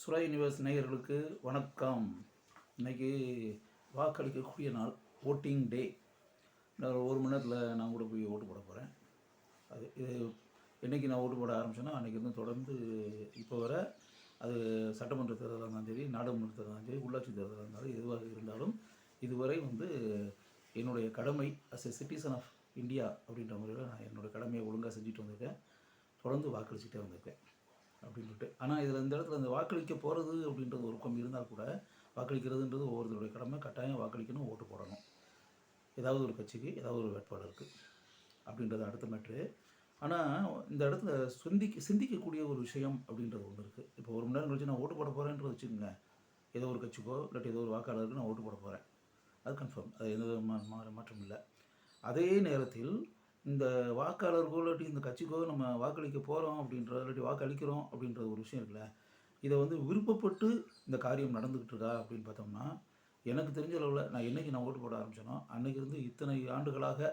சுரா யூனிவர்ஸ் நேயர்களுக்கு வணக்கம். இன்னைக்கு வாக்களிக்கக்கூடிய நாள் ஓட்டிங் டே. இன்னும் ஒரு மணி நேரத்தில் நான் கூட போய் ஓட்டு போட போகிறேன் அது இது என்றைக்கு நான் ஓட்டு போட ஆரம்பிச்சேன்னா அன்றைக்கி வந்து தொடர்ந்து இப்போ வர அது சட்டமன்ற தேர்தலாக இருந்தாலும் சரி நாடாளுமன்ற தேர்தலாக இருந்தாலும் சரி உள்ளாட்சி தேர்தலாக இருந்தாலும் எதுவாக இருந்தாலும் இதுவரை வந்து என்னுடைய கடமை as a citizen of India அப்படின்ற முறையில் நான் என்னோடய கடமையை ஒழுங்காக செஞ்சுட்டு வந்திருக்கேன். தொடர்ந்து வாக்களிச்சுட்டே வந்திருக்கேன். அப்படின்ட்டு ஆனால் இதில் இந்த இடத்துல இந்த வாக்களிக்க போகிறது அப்படின்றது ஒரு கம் இருந்தால் கூட வாக்களிக்கிறதுன்றது ஒவ்வொருத்தருடைய கடமை கட்டாயம் வாக்களிக்கணும் ஓட்டு போடணும். ஏதாவது ஒரு கட்சிக்கு ஏதாவது ஒரு வேட்பாளருக்கு அப்படின்றது அடுத்த மேட்ரு ஆனால் இந்த இடத்துல சிந்திக்க சிந்திக்கக்கூடிய ஒரு விஷயம் அப்படின்றது ஒன்று இருக்குது இப்போ ஒரு மணி நேரம் கழிச்சு நான் ஓட்டு போட போகிறேன்றது வச்சுக்கோங்க ஏதோ ஒரு கட்சிக்கோ இல்லாட்டி ஏதோ ஒரு வாக்காளருக்கு நான் ஓட்டு போட போகிறேன் அது கன்ஃபார்ம் அது எந்த விதமான மாற்றம் இல்லை. அதே நேரத்தில் இந்த வாக்காளருக்கோ இல்லாட்டி இந்த கட்சிக்கோ நம்ம வாக்களிக்க போகிறோம் அப்படின்ற இல்லாட்டி வாக்களிக்கிறோம் அப்படின்ற ஒரு விஷயம் இருக்குல்ல இதை வந்து விருப்பப்பட்டு இந்த காரியம் நடந்துக்கிட்டு இருக்கா அப்படின்னு பார்த்தோம்னா எனக்கு தெரிஞ்ச அளவில் நான் என்னைக்கு நான் ஓட்டு போட ஆரம்பிச்சேனோ அன்னைக்கு இருந்து இத்தனை ஆண்டுகளாக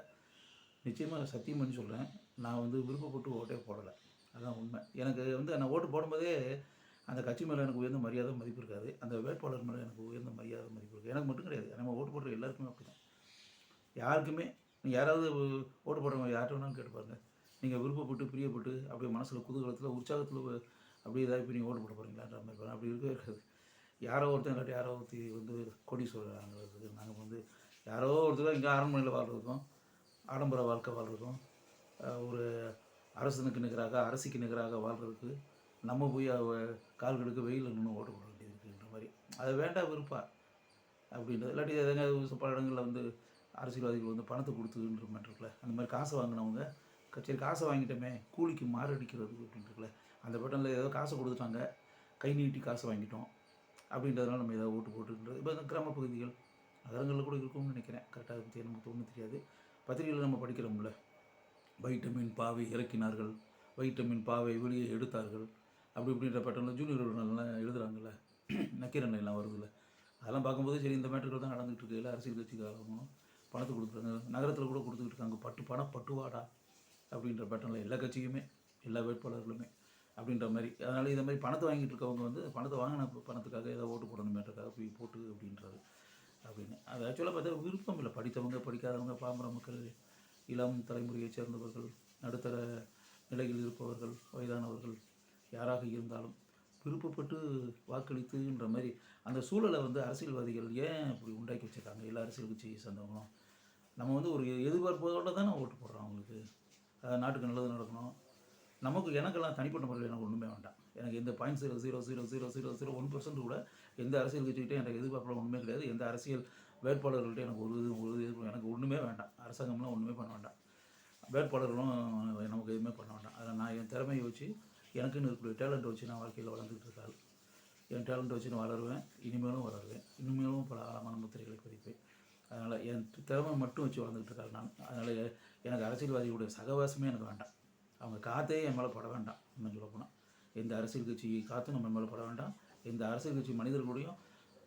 நிச்சயமாக சத்தியம் பண்ணி சொல்கிறேன் நான் வந்து விருப்பப்பட்டு ஓட்டே போடலை. அதுதான் உண்மை. எனக்கு வந்து நான் ஓட்டு போடும்போதே அந்த கட்சி மேலே எனக்கு உயர்ந்த மரியாதை மதிப்பு இருக்காது. அந்த வேட்பாளர் மேலே எனக்கு உயர்ந்த மரியாதை மதிப்பு இருக்குது. எனக்கு மட்டும் கிடையாது. நம்ம ஓட்டு போடுற எல்லாருக்குமே அப்படி தான் யாருக்குமே யாராவது ஓட்டு போடுறவங்க யார்கிட்ட வேணாலும் கேட்டு பாருங்கள் நீங்கள் விருப்பப்பட்டு பிரியப்பட்டு அப்படியே மனசில் குதூகலத்தில் உற்சாகத்தில் அப்படியே இதாக போய் நீங்கள் ஓட்டு போட போகிறீங்களான்ற மாதிரி அப்படி இருக்கவே இருக்காது. யாரோ ஒருத்தன் யாரோ ஒருத்தி வந்து கொடி சொல்கிறாங்க நாங்கள் வந்து யாரோ ஒருத்தர் இங்கே அரண்மனையில் வாழ்றதுக்கும் ஆடம்பர வாழ்க்கை வாழ்றதுக்கும் ஒரு அரசனுக்கு நிகராக அரசிக்கு நிகராக வாழ்கிறதுக்கு நம்ம போய் அவ கால்களுக்கு வெயிலில் நின்று ஓட்டு போட வேண்டியது இருக்குன்ற மாதிரி. அது வேண்டாம் விருப்பா அப்படின்றது இல்லாட்டி எதங்க பல இடங்களில் வந்து அரசியல்வாதிகள் வந்து பணத்தை கொடுத்ததுன்ற மாதிரி இருக்குல்ல? அந்த மாதிரி காசை வாங்கினவங்க சரி காசை வாங்கிட்டோமே கூலிக்கு மாரடிக்கிறது அப்படின்னு இருக்குல்ல அந்த பட்டனில் ஏதோ காசை கொடுத்துட்டாங்க கை நீட்டி காசை வாங்கிட்டோம் அப்படின்றதுனால நம்ம ஏதாவது ஓட்டு போட்டுன்றது. இப்போ இந்த கிராம பகுதிகள் நகரங்களில் கூட இருக்கும்னு நினைக்கிறேன். கரெக்டாக பற்றி நமக்கு ஒன்றும் தெரியாது. பத்திரிகையில் நம்ம படிக்கிறோம்ல. வைட்டமின் பாவை இறக்கினார்கள். வைட்டமின் பாவை வெளியே எடுத்தார்கள். அப்படி இப்படின்ற பட்டனில் ஜூனியர் எல்லாம் எழுதுகிறாங்கல்ல நக்கீரன் எல்லாம் வருதுல்ல. அதெல்லாம் பார்க்கும்போது சரி இந்த மேட்டர்கள் தான் நடந்துகிட்டு இருக்கு. அரசியல் கட்சிக்காரங்களும் பணத்தை கொடுக்குறாங்க நகரத்தில் கூட கொடுத்துக்கிட்டு இருக்காங்க. பட்டு பணம் பட்டுவாடா அப்படின்ற பேட்டர்னில் எல்லா கட்சிக்குமே எல்லா வேட்பாளர்களுமே அப்படின்ற மாதிரி. அதனால் இதை மாதிரி பணத்தை வாங்கிட்டு இருக்கவங்க வந்து பணத்தை வாங்கின பணத்துக்காக ஏதோ ஓட்டு போடணுமேன்றக்காக போய் போட்டு அப்படின்றது அப்படின்னு. அது ஆக்சுவலாக பார்த்தா விருப்பம் இல்லை. படித்தவங்க படிக்காதவங்க பாமர மக்கள் இளம் தலைமுறையைச் சேர்ந்தவர்கள் நடுத்தர நிலையில் இருப்பவர்கள் வயதானவர்கள் யாராக இருந்தாலும் விருப்பப்பட்டு வாக்களித்துன்ற மாதிரி அந்த சூழலை வந்து அரசியல்வாதிகள் ஏன் இப்படி உண்டாக்கி வச்சிருக்காங்க? எல்லா அரசியல் கட்சியை சேர்ந்தவங்களும் நம்ம வந்து ஒரு எதிர்பார்ப்பதோட தானே ஓட்டு போடுறோம் அவங்களுக்கு. நாட்டுக்கு நல்லது நடக்கணும். நமக்கு எனக்கெல்லாம் தனிப்பட்ட முறையில் எனக்கு ஒன்றுமே வேண்டாம். எனக்கு எந்த point zero zero zero zero zero zero one percent கூட எந்த அரசியல் கட்சிக்கிட்டே எனக்கு எதிர்பார்ப்பில் ஒன்றுமே கிடையாது. எந்த அரசியல் வேட்பாளர்கள்ட்ட எனக்கு ஒரு இது ஒரு இது எனக்கு ஒன்றுமே வேண்டாம். அரசாங்கம்லாம் ஒன்றுமே பண்ண வேண்டாம். வேட்பாளர்களும் நமக்கு எதுவுமே பண்ண வேண்டாம். அதில் நான் என் திறமையை வச்சு எனக்குன்னு இருக்கக்கூடிய டேலண்ட் வச்சு நான் வாழ்க்கையில் வளர்ந்துட்டு இருக்காள் என் டேலண்ட் வச்சு நான் வளருவேன். இனிமேலும் வளருவேன். இனிமேலும் பல ஆழமான முத்திரைகளை பதிப்பேன். அதனால் என் திறமை மட்டும் வச்சு வளர்ந்துக்கிட்டு இருக்காரு நான். அதனால் எனக்கு அரசியல்வாதிகளுடைய சகவாசமே எனக்கு வேண்டாம். அவங்க காற்றே என் மேலே பட வேண்டாம் இன்னும் சொல்ல போனால் எந்த அரசியல் கட்சி காற்றும் நம்ம மேலே பட வேண்டாம். எந்த அரசியல் கட்சி மனிதர்களுடையும்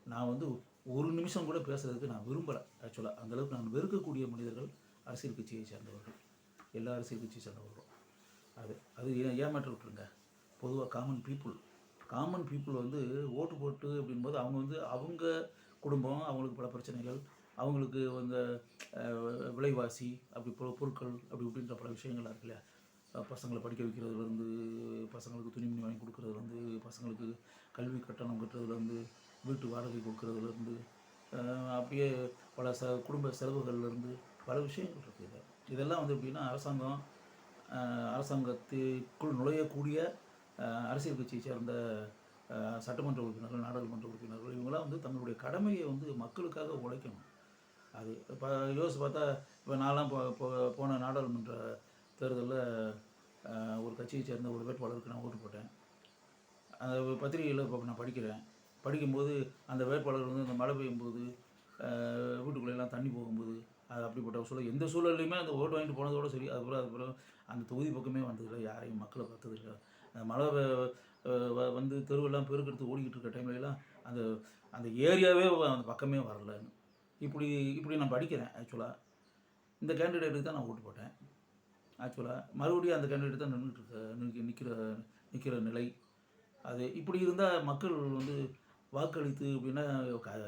நான் வந்து ஒரு நிமிஷம் கூட பேசுறதுக்கு நான் விரும்பலை ஆக்சுவலாக அந்தளவுக்கு நான் வெறுக்கக்கூடிய மனிதர்கள் அரசியல் கட்சியை சேர்ந்தவர்கள். எல்லா அரசியல் கட்சியை சேர்ந்தவர்களும். அது அது ஏன் ஏமாற்ற விட்டுருங்க? பொதுவாக காமன் பீப்புள் காமன் பீப்புள் வந்து ஓட்டு போட்டு அப்படின்போது அவங்க வந்து அவங்க குடும்பம் அவங்களுக்கு பல பிரச்சனைகள். அவங்களுக்கு அந்த விலைவாசி அப்படி பொ- பொருட்கள் அப்படி இப்படின்ற பல விஷயங்கள்லாம் இருக்கு இல்லையா? பசங்களை படிக்க வைக்கிறதுலேருந்து பசங்களுக்கு துணிமணி வாங்கி கொடுக்குறதுலேருந்து பசங்களுக்கு கல்வி கட்டணம் கட்டுறதுலேருந்து வீட்டு வாடகை கொடுக்குறதுலேருந்து அப்படியே பல ச குடும்ப செலவுகள்லேருந்து பல விஷயங்கள் இருக்குது இது. இதெல்லாம் வந்து எப்படின்னா அரசாங்கம் அரசாங்கத்துக்குள் நுழையக்கூடிய அரசியல் கட்சியை சேர்ந்த சட்டமன்ற உறுப்பினர்கள் நாடாளுமன்ற உறுப்பினர்கள் இவங்களாம் வந்து தங்களுடைய கடமையை வந்து மக்களுக்காக உழைக்கணும். அது இப்போ யோசிச்சு பார்த்தா இப்போ நான்லாம் போ போன நாடாளுமன்ற தேர்தலில் ஒரு கட்சியை சேர்ந்த ஒரு வேட்பாளருக்கு நான் ஓட்டு போட்டேன். அந்த பத்திரிகையில் இப்போ நான் படிக்கிறேன். படிக்கும்போது அந்த வேட்பாளர் வந்து இந்த மழை பெய்யும்போது வீட்டுக்குள்ளெல்லாம் தண்ணி போகும்போது அது அப்படிப்பட்ட சூழல். எந்த சூழல்லையுமே அந்த ஓட்டு வாங்கிட்டு போனதோட சரி அதுக்கப்புறம் அதுக்கப்புறம் அந்த தொகுதி பக்கமே வந்ததில்லை. யாரையும் மக்களை பார்த்ததில்லை. அந்த மழை வந்து தெருவெல்லாம் பெருக்கெடுத்து ஓடிக்கிட்டு இருக்க டைம்லலாம் அந்த அந்த ஏரியாவே அந்த பக்கமே வரலன்னு. இப்படி இப்படி நான் படிக்கிறேன் ஆக்சுவலாக இந்த கேண்டிடேட்டுக்கு தான் நான் ஓட்டு போட்டேன். ஆக்சுவலாக மறுபடியும் அந்த கேண்டிடேட் தான் நின்றுட்டு நிற்க நிற்கிற நிற்கிற நிலை. அது இப்படி இருந்தால் மக்கள் வந்து வாக்களித்து அப்படின்னா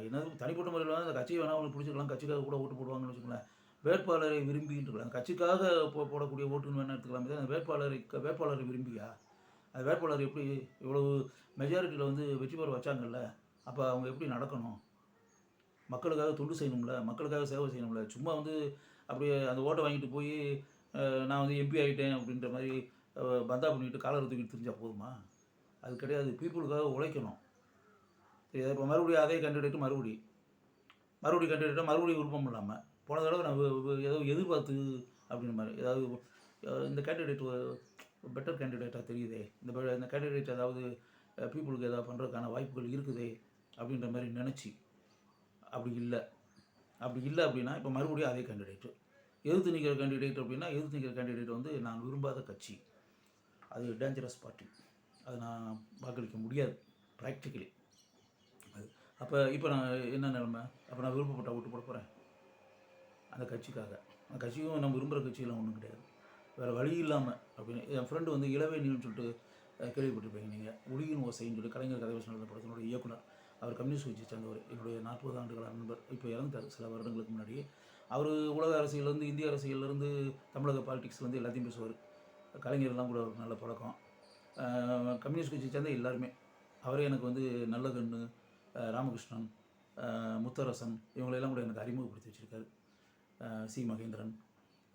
என்ன தனிப்பட்ட முறையில் அந்த கட்சியை வேணால் அவங்களுக்கு பிடிச்சிக்கலாம் கட்சிக்காக கூட ஓட்டு போடுவாங்கன்னு வச்சுக்கோங்களேன். வேட்பாளரை விரும்பின்னு இருக்கலாம். கட்சிக்காக போ போடக்கூடிய ஓட்டுன்னு வேணால் எடுத்துக்கலாமே அந்த வேட்பாளரை வேட்பாளரை விரும்பியா? அந்த வேட்பாளர் எப்படி இவ்வளவு மெஜாரிட்டியில் வந்து வெற்றி பெற வச்சாங்கல்ல? அப்போ அவங்க எப்படி நடக்கணும்? மக்களுக்காக தொண்டு செய்யணும்ல மக்களுக்காக சேவை செய்யணும்ல. சும்மா வந்து அப்படியே அந்த ஓட்டை வாங்கிட்டு போய் நான் வந்து எம்பி ஆகிட்டேன் அப்படின்ற மாதிரி பந்தா பண்ணிட்டு காலர் தூக்கிட்டு தெரிஞ்சால் போதுமா? அது கிடையாது. பீப்புளுக்காக உழைக்கணும். இப்போ மறுபடியும் அதே கண்டிடேட்டு மறுபடி. மறுபடி கேண்டிடேட்டாக மறுபடியும் விருப்பம் இல்லாமல் போன தடவை நான் ஏதோ எதிர்பார்த்து அப்படின்ற மாதிரி ஏதாவது இந்த கேண்டிடேட் பெட்டர் கேண்டிடேட்டாக தெரியுதே. இந்த இந்த கேண்டிடேட் ஏதாவது பீப்புளுக்கு ஏதாவது பண்ணுறதுக்கான வாய்ப்புகள் இருக்குதே அப்படின்ற மாதிரி நினச்சி அப்படி இல்லை. அப்படி இல்லை அப்படின்னா இப்போ மறுபடியும் அதே கேண்டிடேட்டு எதிர்த்து நிற்கிற கேண்டிடேட் அப்படின்னா எதிர்த்து நிற்கிற கேண்டிடேட் வந்து நான் விரும்பாத கட்சி. அது டேஞ்சரஸ் பார்ட்டி அது நான் வாக்களிக்க முடியாது ப்ராக்டிக்கலி அது. அப்போ இப்போ நான் என்ன நிலைமை? அப்போ நான் விருப்பப்பட்ட ஓட்டு போட போகிறேன் அந்த கட்சிக்காக. அந்த கட்சியும் நம்ம விரும்புகிற கட்சியெல்லாம் ஒன்றும் கிடையாது. வேறு வழி இல்லாமல் அப்படின்னு என் ஃப்ரெண்டு வந்து இளவேணின்னு சொல்லிட்டு கேள்விப்பட்டிருப்பீங்க நீங்கள் ஒளியின் ஓசைன்னு சொல்லி கலைஞர் கதை வசன படத்தினுடைய இயக்குனர். அவர் கம்யூனிஸ்ட் கட்சியை சேர்ந்தவர் என்னுடைய நாற்பது ஆண்டுகள் நண்பர். இப்போ இறந்தார் சில வருடங்களுக்கு முன்னாடி அவர் உலக அரசியலேருந்து இந்திய அரசியலேருந்து தமிழக பாலிடிக்ஸ்லேருந்து எல்லாத்தையும் பேசுவார். கலைஞர்லாம் கூட ஒரு நல்ல பழக்கம். கம்யூனிஸ்ட் கட்சியை சேர்ந்த எல்லாருமே. அவரே எனக்கு வந்து நல்லகண்ணு ராமகிருஷ்ணன் முத்தரசன் இவங்களெல்லாம் கூட எனக்கு அறிமுகப்படுத்தி வச்சுருக்காரு. சி மகேந்திரன்.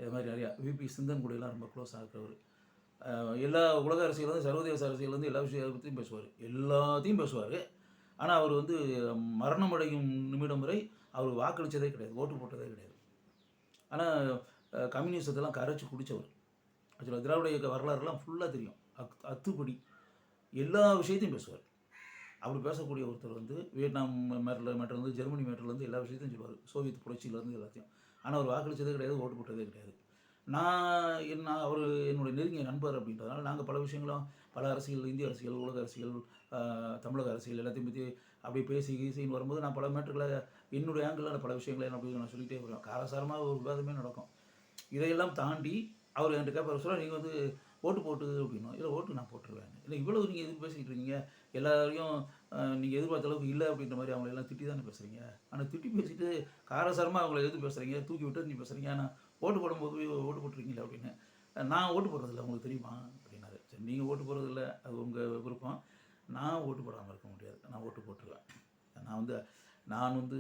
இது மாதிரி நிறையா. விபி சிந்தன் கூட எல்லாம் ரொம்ப க்ளோஸாக இருக்கிறவர். எல்லா உலக அரசியலேருந்து சர்வதேச அரசியலேருந்து எல்லா விஷயத்தையும் பேசுவார். எல்லாத்தையும் பேசுவார். ஆனால் அவர் வந்து மரணம் அடையும் நிமிடம் வரை அவர் வாக்களித்ததே கிடையாது ஓட்டு போட்டதே கிடையாது. ஆனால் கம்யூனிசத்தெல்லாம் கரைச்சி குடித்தவர் ஆக்சுவலாக திராவிட இயக்க வரலாறுலாம் ஃபுல்லாக தெரியும். அத் அத்துப்படி எல்லா விஷயத்தையும் பேசுவார். அப்படி பேசக்கூடிய ஒருத்தர் வந்து வியட்நாம் மேட்டில் மேட்டர்லேருந்து ஜெர்மனி மேட்டர்லேருந்து எல்லா விஷயத்தையும் சொல்லுவார். சோவியத் புரட்சியிலேருந்து எல்லாத்தையும். ஆனால் அவர் வாக்களித்ததே கிடையாது ஓட்டு போட்டதே கிடையாது. நான் என்ன அவர் என்னுடைய நெருங்கிய நண்பர் அப்படின்றதுனால நாங்கள் பல விஷயங்களும் பல அரசியல் இந்திய அரசியல் உலக அரசியல் தமிழக அரசியல் எல்லாத்தையும் பற்றி அப்படியே பேசி கீசின்னு வரும்போது நான் பல மேட்டர்களை என்னுடைய ஆங்கிளில் பல விஷயங்களை நான் அப்படின்னு நான் சொல்லிகிட்டே வருவேன். காரசாரமாக ஒரு விவாதமே நடக்கும். இதையெல்லாம் தாண்டி அவர் என்கிட்ட கேட்பார் சொல்ல நீங்கள் வந்து ஓட்டு போட்டு அப்படின்னும் இல்லை ஓட்டு நான் போட்டுருவேன். இல்லை இவ்வளோ நீங்கள் எதுக்கு பேசிக்கிட்டு இருக்கீங்க? எல்லாரையும் நீங்கள் எதிர்பார்த்த அளவுக்கு இல்லை அப்படின்ற மாதிரி அவங்கள எல்லாம் திட்டி தானே பேசுகிறீங்க ஆனால் திட்டி பேசிட்டு காரசாரமாக அவங்கள எதுக்கு பேசுகிறீங்க தூக்கி விட்டு நீ பேசுகிறீங்க ஆனால் ஓட்டு போடும்போது ஓட்டு போட்டுருக்கீங்களா அப்படின்னு. நான் ஓட்டு போடுறதில்ல உங்களுக்கு தெரியுமா? அப்படின்னாரு. சரி நீங்கள் ஓட்டு போடுறதில்ல அது உங்கள் விருப்பம். நான் ஓட்டு போடாமல் இருக்க முடியாது. நான் ஓட்டு போட்டுருவேன். நான் வந்து நான் வந்து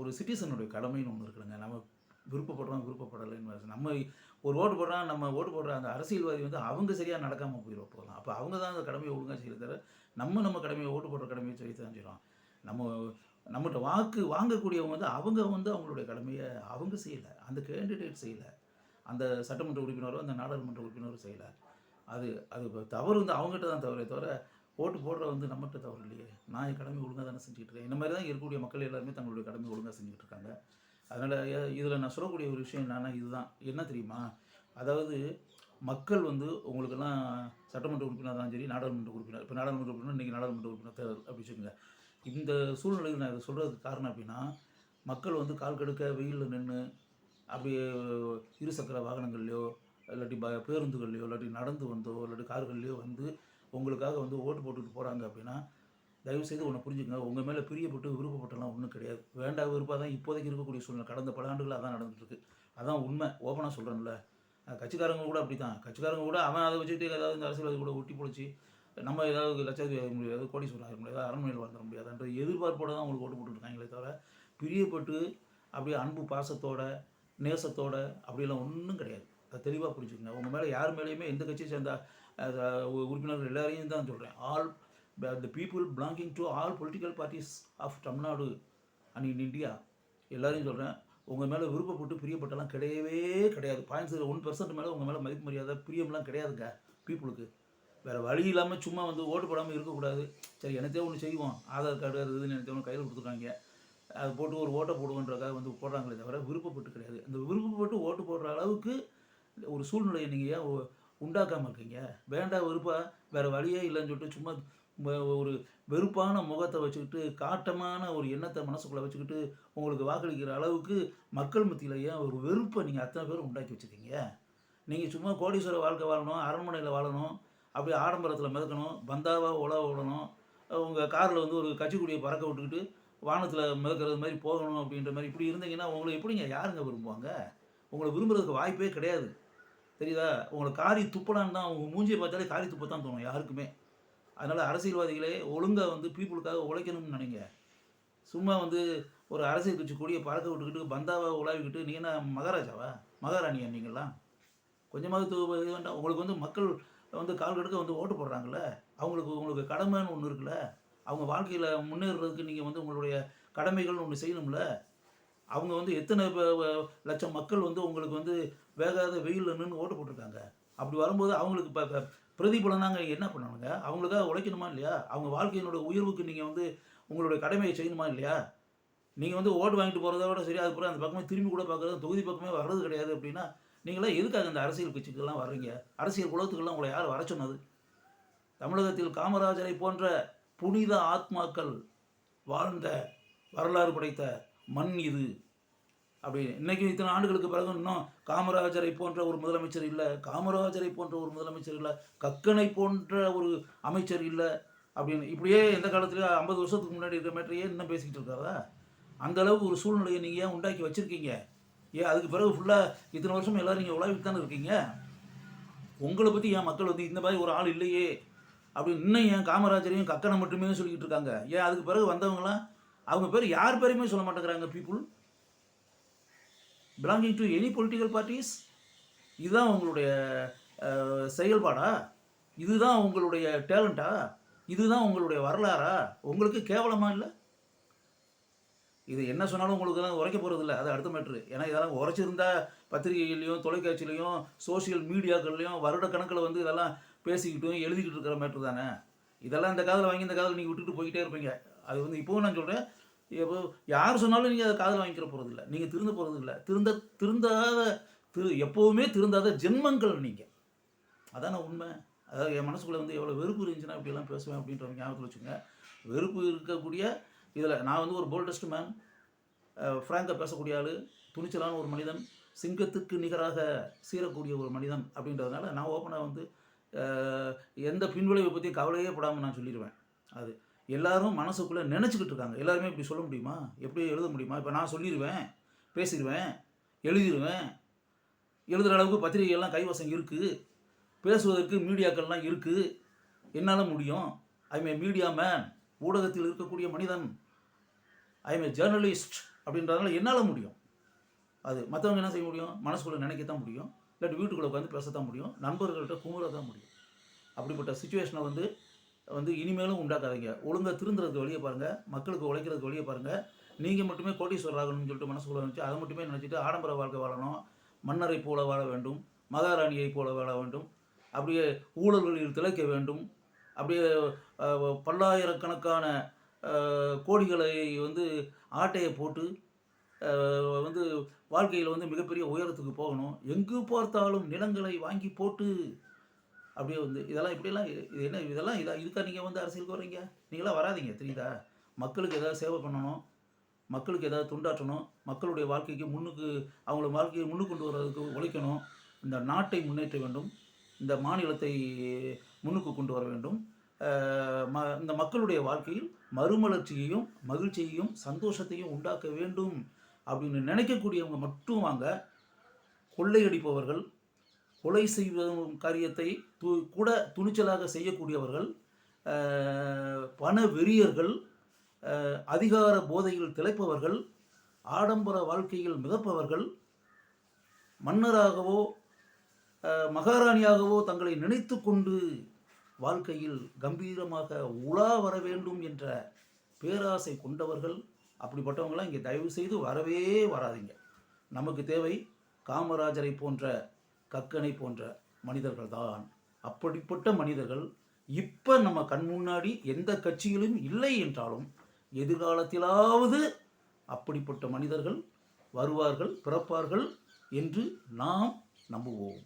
ஒரு சிட்டிசனுடைய கடமைன்னு ஒன்று இருக்குதுங்க நம்ம விருப்பப்படுறோம் விருப்பப்படலைன்னு நம்ம ஒரு ஓட்டு போடுறான் நம்ம ஓட்டு போடுற அந்த அரசியல்வாதி வந்து அவங்க சரியாக நடக்காமல் போயிட போகலாம் அப்போ அவங்க தான் அந்த கடமையை ஒழுங்காக செய்ய தவிர நம்ம நம்ம கடமையை ஓட்டு போடுற கடமையை செய்ய தான் செய்கிறோம் நம்ம நம்மகிட்ட வாக்கு வாங்கக்கூடியவங்க வந்து அவங்க வந்து அவங்களுடைய கடமையை அவங்க செய்யலை. அந்த கேண்டிடேட் செய்யலை. அந்த சட்டமன்ற உறுப்பினரோ அந்த நாடாளுமன்ற உறுப்பினரோ செய்யலை. அது அது தவறு வந்து அவங்ககிட்ட தான் தவறே தவிர ஓட்டு போடுற வந்து நம்மகிட்ட தவறு இல்லையே. நான் என் கடமை ஒழுங்காக தானே செஞ்சுட்டு இருக்கேன். இந்த மாதிரி தான் இருக்கக்கூடிய மக்கள் எல்லாருமே தங்களுடைய கடமை ஒழுங்காக செஞ்சுட்டு இருக்காங்க. அதனால் இதில் நான் சொல்லக்கூடிய ஒரு விஷயம் என்னென்னா இதுதான். என்ன தெரியுமா? அதாவது மக்கள் வந்து உங்களுக்கெல்லாம் சட்டமன்ற உறுப்பினர் தான் சரி நாடாளுமன்ற உறுப்பினர். இப்போ நாடாளுமன்ற உறுப்பினர் இன்றைக்கி நாடாளுமன்ற உறுப்பினர் தேர்தல் அப்படி வச்சுக்கோங்க. இந்த சூழ்நிலைக்கு நான் இதை சொல்கிறதுக்கு காரணம் அப்படின்னா மக்கள் வந்து கால் கெடுக்க வெயிலில் நின்று அப்படியே இருசக்கர வாகனங்கள்லையோ இல்லாட்டி ப பேருந்துகள்லையோ இல்லாட்டி நடந்து வந்தோ இல்லாட்டி கார்கள்லையோ வந்து உங்களுக்காக வந்து ஓட்டு போட்டுட்டு போகிறாங்க அப்படின்னா தயவுசெய்து ஒன்று புரிஞ்சுக்கங்க. உங்கள் மேலே பிரியப்பட்டு விருப்பப்பட்டெல்லாம் ஒன்றும் கிடையாது. வேண்டாம் விருப்பம் தான் இப்போதைக்கு இருக்கக்கூடிய சூழ்நிலை. கடந்த பல ஆண்டுகளாக அதான் நடந்துட்டுருக்கு. அதான் உண்மை. ஓப்பனாக சொல்கிறேன்ல கட்சிக்காரங்க கூட அப்படி தான் கட்சிக்காரங்க கூட அவன் அதை வச்சுட்டு ஏதாவது இந்த அரசியல்வாதி கூட ஒட்டி பிடிச்சி நம்ம ஏதாவது லட்சாதி ஆக முடியாது. கோடி ஆக முடியாது. அரண்மனையில் வாழ்ந்துட முடியாதுன்ற எதிர்பார்ப்போட தான் அவங்களுக்கு ஓட்டு போட்டுருக்காங்களே தவிர பிரியப்பட்டு அப்படியே அன்பு பாசத்தோட நேசத்தோட அப்படியெல்லாம் ஒன்றும் கிடையாது. அதை தெளிவாக புரிஞ்சுக்கங்க. உங்கள் மேலே யார் மேலேயுமே எந்த கட்சியை சேர்ந்தால் உறுப்பினர்கள் எல்லாரையும் தான் சொல்கிறேன் all the people belonging to all political parties of Tamil Nadu and in India எல்லாரையும் சொல்கிறேன் உங்கள் மேலே விருப்பப்பட்டு பிரியப்பட்டெல்லாம் கிடையவே கிடையாது. பாயிண்ட்ஸ் ஒன் பர்சன்ட் மேலே உங்கள் மேலே மதிப்பு மரியாதை பிரியம்லாம் கிடையாதுங்க பீப்புளுக்கு வேறு வழி இல்லாமல் சும்மா வந்து ஓட்டு போடாமல் இருக்கக்கூடாது. சரி எனத்தே ஒன்று செய்வோம். ஆதார் கார்டு அது இதுன்னு எனத்தே ஒன்று கையில் கொடுத்துருக்காங்க அது போட்டு ஒரு ஓட்டை போடுவோன்றக்காக வந்து போடுறாங்களே தவிர விருப்பப்பட்டு கிடையாது. இந்த விருப்பப்பட்டு ஓட்டு போடுற அளவுக்கு ஒரு சூழ்நிலையை நீங்கள் உண்டாக்காமல் உண்டாக்காம இருக்கீங்க. வேண்டாம் வெறுப்பா வேறு வழியே இல்லைன்னு சொல்லிட்டு சும்மா ஒரு வெறுப்பான முகத்தை வச்சுக்கிட்டு காட்டமான ஒரு எண்ணத்தை மனசுக்குள்ளே வச்சுக்கிட்டு உங்களுக்கு வாக்களிக்கிற அளவுக்கு மக்கள் மத்தியில் ஏன் ஒரு வெறுப்பை நீங்கள் அத்தனை பேரும் உண்டாக்கி வச்சுருக்கீங்க நீங்கள் சும்மா கோடீஸ்வர வாழ்க்கை வாழணும் அரண்மனையில் வாழணும் அப்படி ஆடம்பரத்தில் மிதக்கணும் பந்தாவாக உலா விடணும் உங்கள் காரில் வந்து ஒரு கட்சிக்குடியை பறக்க விட்டுக்கிட்டு வானத்தில் மிதக்கிறது மாதிரி போகணும் அப்படின்ற மாதிரி இப்படி இருந்தீங்கன்னா உங்களை எப்படிங்க யாருங்க விரும்புவாங்க? உங்களை விரும்புறதுக்கு வாய்ப்பே கிடையாது. தெரியுதா? உங்களை காரி துப்பலான்னு தான் உங்கள் மூஞ்சியை பார்த்தாலே காரி துப்ப தான் தோணும் யாருக்குமே. அதனால் அரசியல்வாதிகளே ஒழுங்காக வந்து பீப்புளுக்காக உழைக்கணும்னு நினைங்க. சும்மா வந்து ஒரு அரசியல் கட்சி கொடியை பறக்க விட்டுக்கிட்டு பந்தாவை உலாவிக்கிட்டு நீ என்ன மகாராஜாவா? மகாராணியா நீங்களாம் கொஞ்சமாவது வேண்டாம். உங்களுக்கு வந்து மக்கள் வந்து கால் கடுக்க வந்து ஓட்டு போடுறாங்கல்ல? அவங்களுக்கு உங்களுக்கு கடமைன்னு ஒன்று இருக்குல்ல? அவங்க வாழ்க்கையில் முன்னேறுறதுக்கு நீங்கள் வந்து உங்களுடைய கடமைகள்னு ஒன்று செய்யணும்ல? அவங்க வந்து எத்தனை லட்சம் மக்கள் வந்து உங்களுக்கு வந்து வேகாத வெயில் நின்று ஓட்டு போட்டிருக்காங்க அப்படி வரும்போது அவங்களுக்கு இப்போ பிரதிபலனாங்க என்ன பண்ணணுங்க அவங்களுக்காக உழைக்கணுமா இல்லையா? அவங்க வாழ்க்கையினோட உயர்வுக்கு நீங்கள் வந்து உங்களுடைய கடமையை செய்யணுமா இல்லையா? நீங்கள் வந்து ஓட்டு வாங்கிட்டு போகிறத விட சரி அதுக்கப்புறம் அந்த பக்கமே திரும்பி கூட பார்க்குறது தொகுதி பக்கமே வர்றது கிடையாது அப்படின்னா நீங்களாம் எதுக்காக அந்த அரசியல் கட்சிக்கெல்லாம் வர்றீங்க? அரசியல் குலத்துக்கெல்லாம் உங்களை யார் வர சொன்னது? தமிழகத்தில் காமராஜரை போன்ற புனித ஆத்மாக்கள் வாழ்ந்த வரலாறு படைத்த மண் இது. அப்படி இன்னைக்கு இத்தனை ஆண்டுகளுக்கு பிறகு இன்னும் காமராஜரை போன்ற ஒரு முதலமைச்சர் இல்லை காமராஜரை போன்ற ஒரு முதலமைச்சர் இல்லை கக்கனை போன்ற ஒரு அமைச்சர் இல்லை அப்படின்னு இப்படியே எந்த காலத்துலேயே ஐம்பது வருஷத்துக்கு முன்னாடி இருக்கிற மேட்டரையே இன்னும் பேசிக்கிட்டு இருக்காரா? அந்த அளவுக்கு ஒரு சூழ்நிலையை நீங்கள் ஏன் உண்டாக்கி வச்சுருக்கீங்க? ஏன் அதுக்கு பிறகு ஃபுல்லாக இத்தனை வருஷம் எல்லோரும் நீங்கள் உழவிட்டு தானே இருக்கீங்க? உங்களை பற்றி ஏன் மக்கள் வந்து இந்த மாதிரி ஒரு ஆள் இல்லையே அப்படின்னு இன்னும் ஏன் காமராஜரையும் கக்கனை மட்டுமே சொல்லிக்கிட்டு இருக்காங்க? ஏன் அதுக்கு பிறகு வந்தவங்களாம் அவங்க பேர் யார் பேருமே சொல்ல மாட்டேங்கிறாங்க people belonging to any political parties இதுதான் உங்களுடைய செயல்பாடா? இதுதான் உங்களுடைய டேலண்டா இதுதான் உங்களுடைய வரலாறா? உங்களுக்கு கேவலமா இல்லை? இது என்ன சொன்னாலும் உங்களுக்கு தான் உரைக்க போகிறது இல்லை. அது அடுத்த மேட்ரு ஏன்னா இதெல்லாம் உரைச்சிருந்தா பத்திரிகைகள்லையும் தொலைக்காட்சியிலையும் சோஷியல் மீடியாக்கள்லையும் வருட கணக்கில் வந்து இதெல்லாம் பேசிக்கிட்டும் எழுதிக்கிட்டு இருக்கிற மேட்ரு தானே? இதெல்லாம் இந்த காதில் வாங்கி இந்த காதில் நீங்கள் விட்டுட்டு போய்கிட்டே இருப்பீங்க. அது வந்து இப்போவும் நான் சொல்கிறேன் இப்போ யார் சொன்னாலும் நீங்கள் அதை காதில் வாங்கிக்கிற போகிறது இல்லை நீங்கள் திருந்த போகிறது இல்லை திருந்த திருந்தாத திரு எப்போவுமே திருந்தாத ஜென்மங்கள் நீங்கள் அதான உண்மை. அதாவது என் மனசுக்குள்ளே வந்து எவ்வளோ வெறுப்பு இருந்துச்சுன்னா இப்படிலாம் பேசுவேன் அப்படின்ற ஞாபகத்தில் வச்சுங்க வெறுப்பு இருக்கக்கூடிய இதில் நான் வந்து ஒரு போல்டஸ்ட் மேன் ஃப்ராங்காக பேசக்கூடிய ஆள் துணிச்சலான ஒரு மனிதன் சிங்கத்துக்கு நிகராக சீரக்கூடிய ஒரு மனிதன் அப்படின்றதுனால நான் ஓப்பனாக வந்து எந்த பின்விளைவை பற்றி கவலையே படாமல் நான் சொல்லிடுவேன். அது. எல்லாரும் மனசுக்குள்ளே நினச்சிக்கிட்டு இருக்காங்க. எல்லாருமே இப்படி சொல்ல முடியுமா? எப்படி எழுத முடியுமா? இப்போ நான் சொல்லிடுவேன் பேசிடுவேன் எழுதிடுவேன் எழுதுகிற அளவுக்கு பத்திரிகைகள்லாம் கைவசம் இருக்குது பேசுவதற்கு மீடியாக்கள்லாம் இருக்குது என்னால் முடியும். ஐ மே மீடியா மேன் ஊடகத்தில் இருக்கக்கூடிய மனிதன். ஐ மே ஜேர்னலிஸ்ட் அப்படின்றதுனால என்னால் முடியும். அது மற்றவங்க என்ன செய்ய முடியும்? மனசுக்குள்ளே நினைக்கத்தான் முடியும். இல்லாட்டி வீட்டுக்குள்ளே உட்காந்து பேசத்தான் முடியும். நண்பர்கள்ட்ட குமுற தான் முடியும். அப்படிப்பட்ட சுச்சுவேஷனை வந்து வந்து இனிமேலும் உண்டாக்காதீங்க. ஒழுங்காக திருந்துறதுக்கு வழியை பாருங்கள் மக்களுக்கு உழைக்கிறதுக்கு வழியை பாருங்கள் நீங்கள் மட்டுமே கோட்டீஸ்வரர் ஆகணும்னு சொல்லிட்டு மனசுக்குள்ள நினச்சி அதை மட்டுமே நினச்சிட்டு ஆடம்பர வாழ்க்கை வாழணும். மன்னரை போல வாழ வேண்டும். மகாராணியை போல வாழ வேண்டும். அப்படியே ஊழல்களில் திளைக்க வேண்டும். அப்படியே பல்லாயிரக்கணக்கான கோடிகளை வந்து ஆட்டையை போட்டு வந்து வாழ்க்கையில் வந்து மிகப்பெரிய உயரத்துக்கு போகணும். எங்கு பார்த்தாலும் நிலங்களை வாங்கி போட்டு அப்படியே வந்து இதெல்லாம் இப்படியெல்லாம் இது என்ன இதெல்லாம் இதாக இதுக்காக நீங்கள் வந்து அரசியலுக்கு வர்றீங்க? நீங்களாம் வராதீங்க தெரியுதா? மக்களுக்கு ஏதாவது சேவை பண்ணணும் மக்களுக்கு ஏதாவது துண்டாற்றணும் மக்களுடைய வாழ்க்கைக்கு முன்னுக்கு அவங்கள வாழ்க்கையை முன்னுக்கு கொண்டு வர்றதுக்கு உழைக்கணும். இந்த நாட்டை முன்னேற்ற வேண்டும். இந்த மாநிலத்தை முன்னுக்கு கொண்டு வர வேண்டும். ம இந்த மக்களுடைய வாழ்க்கையில் மறுமலர்ச்சியையும் மகிழ்ச்சியையும் சந்தோஷத்தையும் உண்டாக்க வேண்டும் அப்படின்னு நினைக்கக்கூடியவங்க மட்டும் வாங்க கொள்ளையடிப்பவர்கள் கொலை செய்வதும் காரியத்தை து கூட துணிச்சலாக செய்யக்கூடியவர்கள் பண வெறியர்கள் அதிகார போதையில் திளைப்பவர்கள் ஆடம்பர வாழ்க்கையில் மிதப்பவர்கள் மன்னராகவோ மகாராணியாகவோ தங்களை நினைத்து கொண்டு வாழ்க்கையில் கம்பீரமாக உலா வர வேண்டும் என்ற பேராசை கொண்டவர்கள் அப்படிப்பட்டவங்களாம் இங்கே தயவு செய்து வரவே வராதீங்க. நமக்கு தேவை காமராஜரை போன்ற கக்கனை போன்ற மனிதர்கள் தான் அப்படிப்பட்ட மனிதர்கள் இப்போ நம்ம கண் முன்னாடி எந்த கட்சியிலும் இல்லை என்றாலும் எதிர்காலத்திலாவது அப்படிப்பட்ட மனிதர்கள் வருவார்கள் பிறப்பார்கள் என்று நாம் நம்புவோம்.